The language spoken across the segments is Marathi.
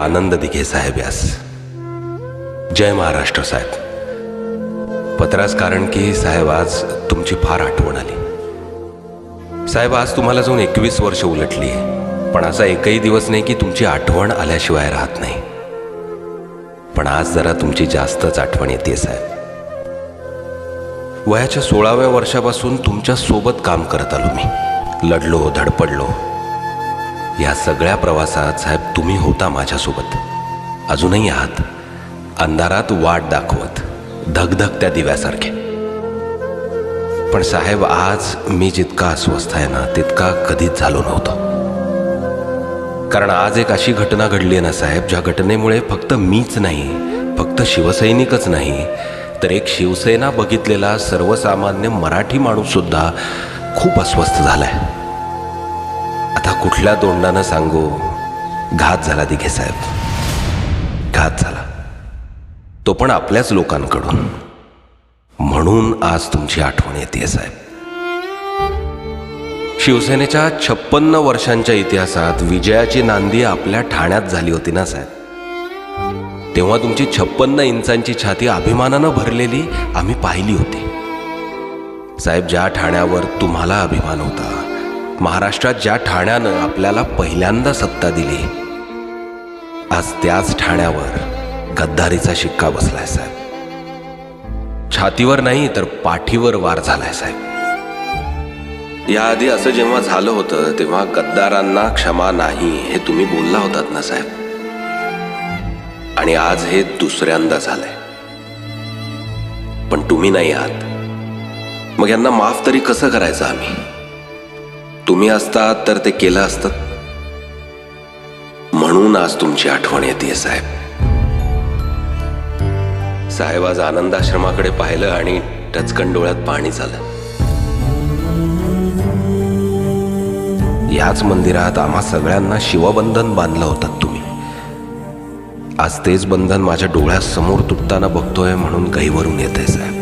आनंद दिघे साहेब यास. जय महाराष्ट्र साहेब. पत्रास कारण की साहेब आज तुमची फार आठवण आली. साहेब आज तुम्हाला जाऊन एकवीस वर्ष उलटली आहे. पण असा एकही दिवस नाही की तुमची आठवण आल्याशिवाय राहत नाही. पण आज जरा तुमची जास्तच आठवण येते साहेब. वयाच्या सोळाव्या वर्षापासून तुमच्यासोबत काम करत आलो मी. लढलो धडपडलो. या सगळ्या प्रवासात साहेब तुम्ही होता माझ्यासोबत. अजूनही आहात. अंधारात वाट दाखवत धगधग त्या दिव्यासारखे. पण साहेब आज मी जितका अस्वस्थ आहे ना तितका कधीच झालो नव्हतो. कारण आज एक अशी घटना घडली आहे ना साहेब ज्या घटनेमुळे फक्त मीच नाही फक्त शिवसैनिकच नाही तर एक शिवसेना बघितलेला सर्वसामान्य मराठी माणूस सुद्धा खूप अस्वस्थ झालाय. आता कुठल्या तोंडानं सांगू? घात झाला दिघे साहेब. घात झाला. तो पण आपल्याच लोकांकडून. म्हणून आज तुमची आठवण येते साहेब. शिवसेनेच्या छप्पन्न वर्षांच्या इतिहासात विजयाची नांदी आपल्या ठाण्यात झाली होती ना साहेब? तेव्हा तुमची छप्पन्न इंचांची छाती अभिमानानं भरलेली आम्ही पाहिली होती. साहेब ज्या ठाण्यावर तुम्हाला अभिमान होता महाराष्ट्रात ज्या ठाण्यानं आपल्याला पहिल्यांदा सत्ता दिली आज त्याच ठाण्यावर गद्दारीचा शिक्का बसलाय साहेब. छातीवर नाही तर पाठीवर वार झालाय साहेब. याआधी असं जेव्हा झालं होतं तेव्हा गद्दारांना क्षमा नाही हे तुम्ही बोलला होतात ना साहेब. आणि आज हे दुसऱ्यांदा झालंय. पण तुम्ही नाही आहात. मग यांना माफ तरी कसं करायचं आम्ही? तुम्ही असतात तर ते केलं असतं. म्हणून आज तुमची आठवण येते साहेब. साहेब आज आनंद आश्रमाकडे पाहिलं आणि टचकन डोळ्यात पाणी झालं. याच मंदिरात आम्हा सगळ्यांना शिवबंधन बांधलं होतं तुम्ही. आज तेच बंधन माझ्या डोळ्यासमोर तुटताना बघतोय म्हणून गहीवरून येत आहे साहेब.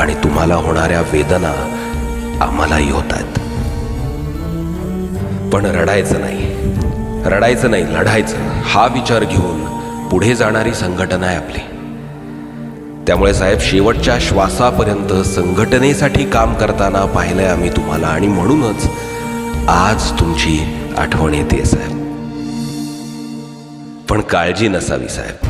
आणि तुम्हाला होणाऱ्या वेदना आम्हालाही होत आहेत पण रडायचं नाही. रडायचं नाही लढायचं. हा विचार घेऊन पुढे जाणारी संघटना आहे आपली. त्यामुळे साहेब शेवटच्या श्वासापर्यंत संघटनेसाठी काम करताना पाहिलंय आम्ही तुम्हाला आणि म्हणूनच आज तुमची आठवण येते साहेब. पण काळजी नसावी साहेब.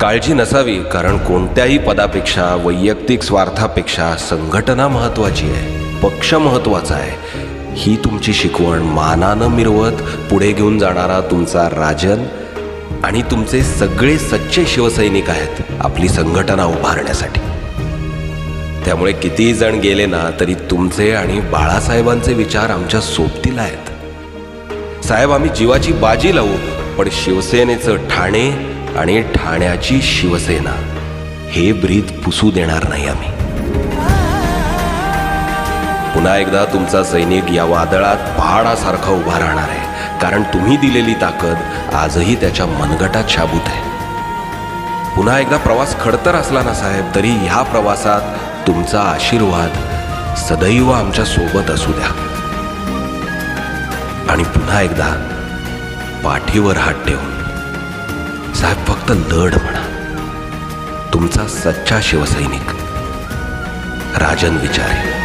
काळजी नसावी कारण कोणत्याही पदापेक्षा वैयक्तिक स्वार्थापेक्षा संघटना महत्वाची आहे पक्ष महत्त्वाचा आहे. ही तुमची शिकवण मानानं मिरवत पुढे घेऊन जाणारा तुमचा राजन आणि तुमचे सगळे सच्चे शिवसैनिक आहेत आपली संघटना उभारण्यासाठी. त्यामुळे कितीही जण गेले ना तरी तुमचे आणि बाळासाहेबांचे विचार आमच्या सोबतीला आहेत. साहेब आम्ही जीवाची बाजी लावू पण शिवसेनेचं ठाणे आणि ठाण्याची शिवसेना हे ब्रीद पुसू देणार नाही आम्ही. पुन्हा एकदा तुमचा सैनिक या वादळात पहाडासारखा उभा राहणार आहे. कारण तुम्ही दिलेली ताकद आजही त्याच्या मनगटात शाबूत आहे. पुन्हा एकदा प्रवास खडतर असला ना साहेब तरी ह्या प्रवासात तुमचा आशीर्वाद सदैव आमच्यासोबत असू द्या. आणि पुन्हा एकदा पाठीवर हात ठेवून साहेब फक्त लढ म्हणा. तुमचा सच्चा शिवसैनिक राजन विचारे.